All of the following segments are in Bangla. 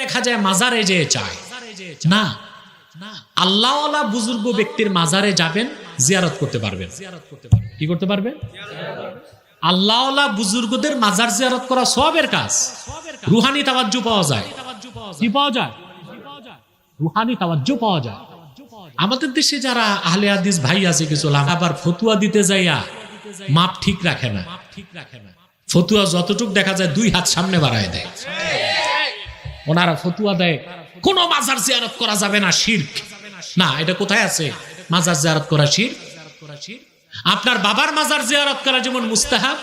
দেখা যায় মাজারে যেয়ে চায়। না, আল্লাহওয়ালা বুজুর্গ ব্যক্তির মাজারে যাবেন, জিয়ারত করতে পারবেন। কি করতে পারবেন? আল্লাহওয়ালা বুজুর্গদের মাজার জিয়ারত করা সবের কাজ। রুহানি তাওয়াজ্জু পাওয়া যায়। কি পাওয়া যায়? রুহানি তাওয়াজ্জু পাওয়া যায়। আমাদের দেশে যারা আহলে হাদিস ভাই আছে, কিছু আবার ফতুয়া দিতে যাইয়া মাপ ঠিক রাখে না ঠিক রাখে না। ফতুয়া যতটুক দেখা যায় দুই হাত সামনে বাড়ায় দেয়। ওনারা ফতুয়া দেয় কোন মাজার জিয়ারত করা যাবে না শির্ক। না এটা কোথায় আছে? মাজার জিয়ারত করা শির্ক? আপনার বাবার মাজার জিয়ারত করা যেমন মুস্তাহাব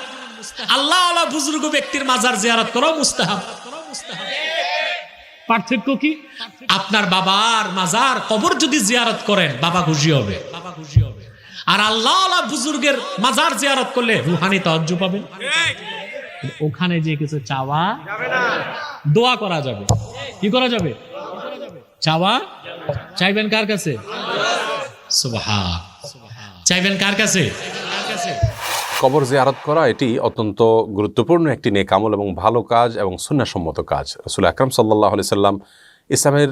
আল্লাহ আল্লাহ বুজুর্গ ব্যক্তির মাজার জিয়ারত করাও মুস্তাহাব। পার্থক্য কি? আপনার বাবার মাজার কবর যদি জিয়ারত করেন বাবা খুশি হবে। বাবা খুশি হবে আর আল্লাহ আল্লাহ বুজুর্গের মাজার জিয়ারত করলে রুহানি তজ্জু পাবেন। ওখানে যে কিছু চাওয়া দোয়া করা যাবে। কি করা যাবে? চাওয়া? চাইবেন কার কাছে? চাইবেন কার কাছে? কবর জিয়ারত করা, এটি অত্যন্ত গুরুত্বপূর্ণ একটি নেক আমল এবং ভালো কাজ এবং সুন্নাসম্মত কাজ। রসুল আকরাম সাল্লাহ আলি সাল্লাম ইসলামের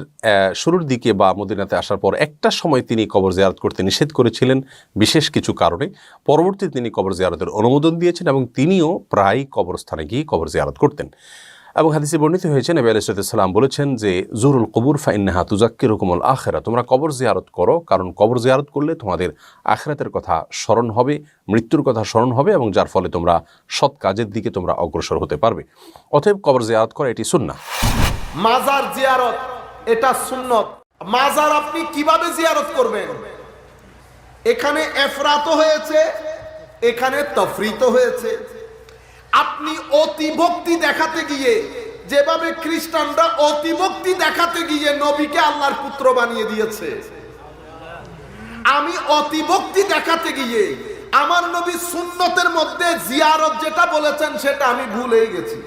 শুরুর দিকে বা মদিনাতে আসার পর একটা সময় তিনি কবর জিয়ারত করতে নিষেধ করেছিলেন, বিশেষ কিছু কারণে। পরবর্তীতে তিনি কবর জিয়ারতের অনুমোদন দিয়েছেন এবং তিনিও প্রায় কবরস্থানে গিয়ে কবর জিয়ারত করতেন। এবং হাদিসে বর্ণিত হয়েছে, নবী আলাইসালাম বলেছেন যে, জুরুল কবুর ফাইন্নাহা তুজাক্কির হুকুমুল আখেরা তোমরা কবর জিয়ারত করো, কারণ কবর জিয়ারত করলে তোমাদের আখেরাতের কথা স্মরণ হবে, মৃত্যুর কথা স্মরণ হবে এবং যার ফলে তোমরা সৎ কাজের দিকে তোমরা অগ্রসর হতে পারবে। অতএব কবর জিয়ারত করা এটি সুন্না মাজার জিয়ারত, এটা সুন্নত মাজার আপনি কীভাবে জিয়ারত করবেন? এখানে এফরাত হয়েছে, এখানে তফরিত হয়েছে। আপনি অতিভক্তি দেখাতে গিয়ে, যেভাবে খ্রিস্টানরা অতিভক্তি দেখাতে গিয়ে নবীকে আল্লাহর পুত্র বানিয়ে দিয়েছে। আমি অতিভক্তি দেখাতে গিয়ে আমার নবী সুন্নতের মধ্যে জিয়ারত যেটা বলেছেন, সেটা আমি ভুলেই গেছি।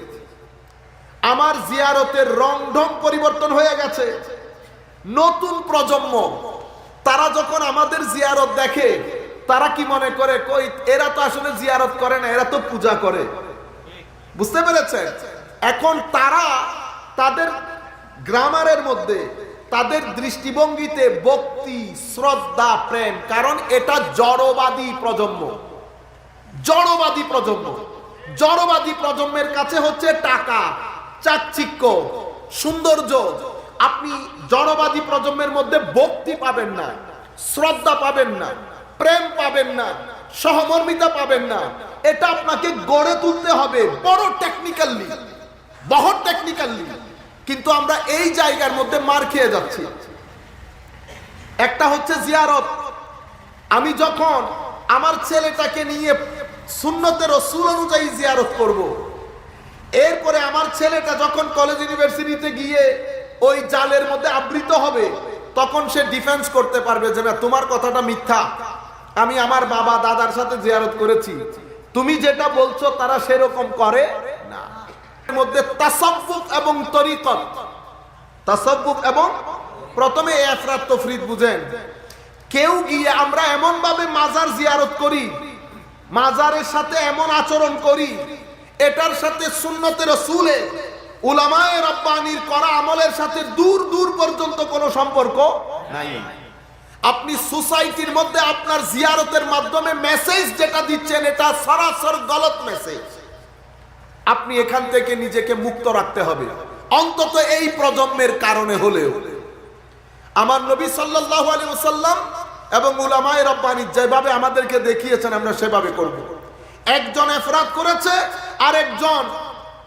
আমার জিয়ারতের রং ঢং পরিবর্তন হয়ে গেছে। নতুন প্রজন্ম, তারা যখন আমাদের জিয়ারত দেখে, তারা কি মনে করে, কই, এরা তো আসলে জিয়ারত করে না, এরা তো পূজা করে। বুঝতে পেরেছেন? এখন তারা তাদের গ্রামারের মধ্যে, তাদের দৃষ্টিভঙ্গিতে ভক্তি, শ্রদ্ধা, প্রেম, কারণ এটা জড়বাদী প্রজন্ম। জড়বাদী প্রজন্ম। জড়বাদী প্রজন্মের কাছে হচ্ছে টাকা, চাকচিক্য, সৌন্দর্য। আপনি জড়বাদী প্রজন্মের মধ্যে ভক্তি পাবেন না, শ্রদ্ধা পাবেন না, প্রেম পাবেন না, সহমর্মিতা পাবেন না। এটা আপনাকে গড়ে তুলতে হবে, বড় টেকনিক্যালি বহর টেকনিক্যালি কিন্তু আমরা এই জায়গার মধ্যে মার খেয়ে যাচ্ছি। একটা হচ্ছে জিয়ারত। আমি যখন আমার ছেলেটাকে নিয়ে সুন্নতের রসুল অনুযায়ী জিয়ারত করব। এরপরে আমার ছেলেটা যখন কলেজ ইউনিভার্সিটিতে গিয়ে ওই জালের মধ্যে আবৃত হবে, তখন সে ডিফেন্স করতে পারবে যে, না, তোমার কথাটা মিথ্যা। আমি আমার বাবা, দাদার সাথে জিয়ারত করেছি। তুমি যেটা বলছো তারা সেরকম করে না। এর মধ্যে তাসাব্বুক এবং তরিকত। তাসাব্বুক এবং প্রথমে এফরাত তফরিদ বুঝেন। কেউ গিয়ে আমরা এমন ভাবে মাজার জিয়ারত করি, মাজারের সাথে এমন আচরণ করি, এটার সাথে সুন্নতের রসুলে, উলামায়ে রব্বানির করা আমলের সাথে দূর দূর পর্যন্ত কোনো সম্পর্ক নাই। আপনি সোসাইটির মধ্যে আপনার জিয়ারতের মাধ্যমে মেসেজ যেটা দিচ্ছেন, এটা সরাসর গলত মেসেজ। আপনি এখান থেকে নিজেকে মুক্ত রাখতে হবে। অন্তত এই প্রজন্মের কারণে হলেও। আমার নবী সাল্লাল্লাহু আলাইহি ওয়াসাল্লাম এবং উলামায়ে রব্বানি যেভাবে আমাদেরকে দেখিয়েছেন, আমরা সেভাবে করব। একজন এফরাত করেছে আর একজন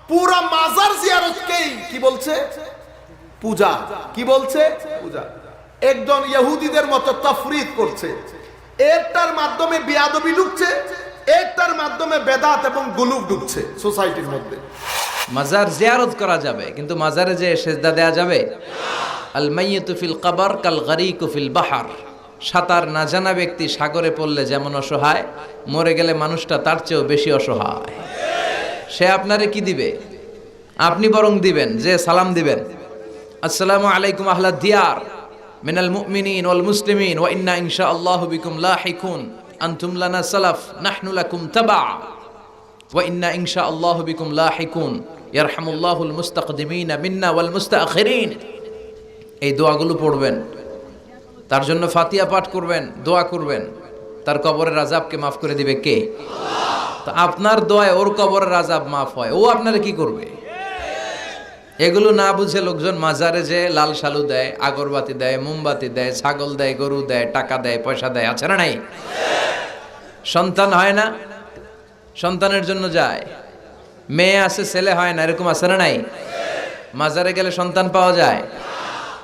পুরা মাজার জিয়ারতকেই কি বলছে? পূজা। কি বলছে? পূজা। একজন ইহুদিদের মতো তফরিদ করছে। এরটার মাধ্যমে বিয়াদবি ঢুকছে এরটার মাধ্যমে বেদাত এবং গুলুব ঢুকছে সোসাইটির মধ্যে। মাজার জিয়ারত করা যাবে, কিন্তু মাজারে যে সেজদা দেয়া যাবে? আল মাইয়িতু ফিল কবর কাল গরিকু ফিল বাহার। সাঁতার না জানা ব্যক্তি সাগরে পড়লে যেমন অসহায়, মরে গেলে মানুষটা তার চেয়েও বেশি অসহায়। সে আপনারে কি দিবে? আপনি বরং দিবেন, যে সালাম দিবেন। আসসালামু আলাইকুম আহলা দিয়ার। মিনাল মুমিনিন ওয়াল মুসলিমিন ওয়া ইন্না ইনশাআল্লাহু বিকুম লাহিকুন। আনতুম লানা সালাফ, নাহনু লাকুম তাবা। ওয়া ইন্না ইনশাআল্লাহু বিকুম লাহিকুন। ইয়ারহামুল্লাহুল মুস্তাকদিমিন মিন্না ওয়াল মুস্তাখিরিন এই দোয়াগুলো পড়বেন। তার জন্য ফাতিয়া পাঠ করবেন, দোয়া করবেন। তার কবরের আজাবকে মাফ করে দিবে কে? তো আপনার দোয়ায় ওর কবরের আজাব মাফ হয়। ও আপনারা কি করবে? এগুলো না বুঝে লোকজন মাজারে যে লাল শালু দেয়, আগরবাতি দেয়, মোমবাতি দেয়, ছাগল দেয়, গরু দেয়, টাকা দেয়, পয়সা দেয়, আছে না নাই? সন্তান হয় না? সন্তানের জন্য যায়। মেয়ে আছে, ছেলে হয় না, এরকম আছে না নাই? মাজারে গেলে সন্তান পাওয়া যায়?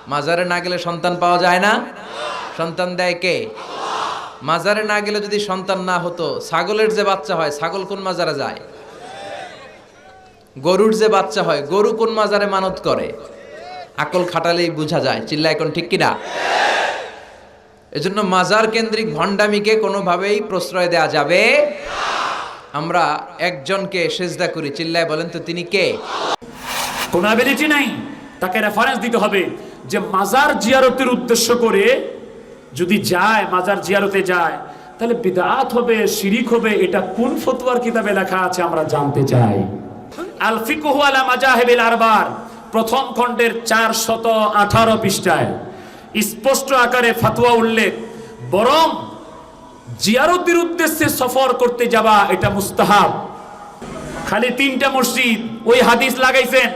মাজারে না গেলে সন্তান পাওয়া যায় না? সন্তান দেয় কে? মাজারে না গেলে যদি সন্তান না হতো, ছাগলের যে বাচ্চা হয়, ছাগল কোন মাজারে যায়? গরুর যে বাচ্চা হয়, গরু কোন মাজারে মানত করে? আকল খাটালেই বোঝা যায়। চিল্লা এখন ঠিক কিনা? এজন্য মাজার কেন্দ্রিক ভণ্ডামিকে কোনোভাবেই প্রশ্রয় দেয়া যাবে আমরা একজনকে সেজদা করি। চিল্লায় বলেন তো, তিনি কে? কোনো অ্যাবিলিটি নাই। তাকে রেফারেন্স দিতে হবে যে মাজার জিয়ারতের উদ্দেশ্য করে যদি যায়, মাজার জিয়ারতে যায়, তাহলে বিদাত হবে, শিরিক হবে। এটা কোন ফতোয়ার কিতাবে লেখা আছে আমরা জানতে চাই। আল ফিকহু আলা আরবার, প্রথম খণ্ডের চার শত আঠারো পৃষ্ঠায়। স্পষ্ট আকারে ফাতোয়া উল্লেখ, বরং জিয়ারতের উদ্দেশ্যে সফর করতে যাওয়া এটা মুস্তাহাব। খালি তিনটা মসজিদ, ওই হাদিস লাগাইছেন,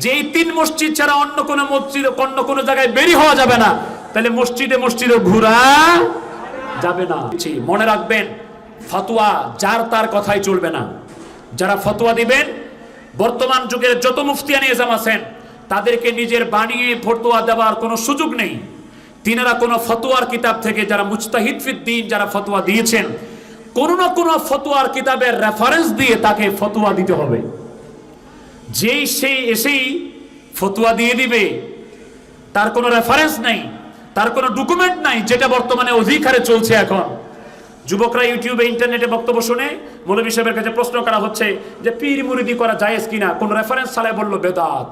যে এই তিন মসজিদ ছাড়া অন্য কোনো মসজিদ, অন্য কোনো জায়গায় বেরি হওয়া যাবে না। তাহলে মসজিদে মসজিদে ঘোরা যাবে না। মনে রাখবেন, ফতোয়া যার তার কথাই চলবে না। যারা ফতোয়া দিবেন, বর্তমান যুগের যত মুফতিয়ানি এজাম আছেন, তাদেরকে নিজের বানিয়ে ফতোয়া দেওয়ার কোনো সুযোগ নেই। তিনারা কোনো ফতোয়ার কিতাব থেকে যারা মুস্তাহিদ ফিদ্দিন যারা ফতোয়া দিয়েছেন, কোনো না কোনো ফতোয়ার কিতাবের রেফারেন্স দিয়ে তাকে ফতোয়া দিতে হবে। যেই সেই এসেই ফতোয়া দিয়ে দিবে, তার কোনো রেফারেন্স নাই, তার কোনো ডকুমেন্ট নাই, যেটা বর্তমানে অধিকারে চলছে এখন। যুবকরা ইউটিউবে, ইন্টারনেটে বক্তব্য শুনে মৌলবী সাহেবের কাছে প্রশ্ন করা হচ্ছে যে পীর মুরিদি করা জায়েজ কিনা? কোন রেফারেন্স ছাড়াই বলল বেদাত।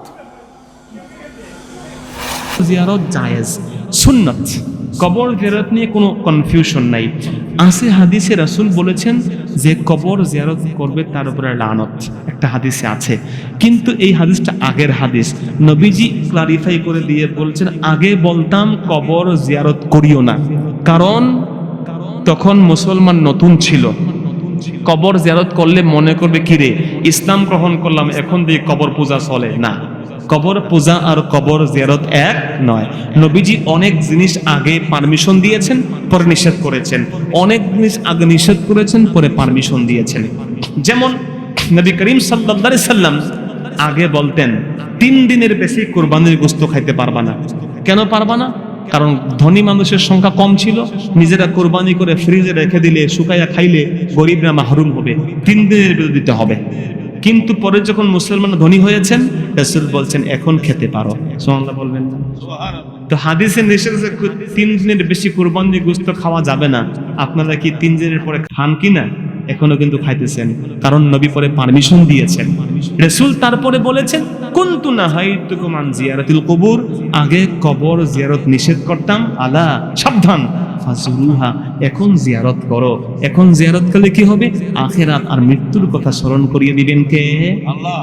জিয়ারত জায়েজ কবর জিয়ারত নিয়ে কোনো কনফিউশন নাই। আছে হাদিসে রাসূল বলেছেন যে কবর জিয়ারত করবে তার উপরে লানত, একটা হাদিসে আছে। কিন্তু এই হাদিসটা আগের হাদিস। নবীজি ক্লারিফাই করে দিয়ে বলছেন, আগে বলতাম কবর জিয়ারত করিও না। কারণ তখন মুসলমান নতুন ছিল। কবর জিয়ারত করলে মনে করবে, কিরে, ইসলাম গ্রহণ করলাম, এখন দিয়ে কবর পূজা চলে। না, কবর পূজা আর কবর জিয়ারত এক নয়। নবীজি অনেক জিনিস আগে পারমিশন দিয়েছেন, পরে নিষেধ করেছেন। অনেক জিনিস আগে নিষেধ করেছেন, পরে পারমিশন দিয়েছেন। যেমন নবী করিম সাল্লাল্লাহু সাল্লাম আগে বলতেন, তিন দিনের বেশি কোরবানির গোস্ত খাইতে পারবা না। কেন পারবা না? কারণ ধনী মানুষের সংখ্যা কম ছিল, নিজেরা কোরবানি করে ফ্রিজে রেখে দিলে, শুকাইয়া খাইলে গরিবরা মাহরুম হবে, তিন দিনের বিরতি দিতে হবে। কিন্তু পরে যখন মুসলমান ধনী হয়েছেন, রাসূল বলছেন, এখন খেতে পারো। বলবেন তো হাদিসে নিষেধ তিন দিনের বেশি কোরবানি গোস্ত খাওয়া যাবে না, আপনারা কি তিন দিনের পরে খান কি না? এখনও কিন্তু খাইতেছেন। কারণ নবী পরে পারমিশন দিয়েছেন। রসুল তারপরে বলেছেন কুন্তু নাহাইতুকুমান জিয়ারাতিল কবুর? আগে কবর জিয়ারত নিষেধ করতাম আলা সাবধান। ফাজুরুহা, এখন জিয়ারত করো। এখন জিয়ারত করলে কি হবে? আখেরাত আর মৃত্যুর কথা স্মরণ করিয়ে দিবেন কে? আল্লাহ।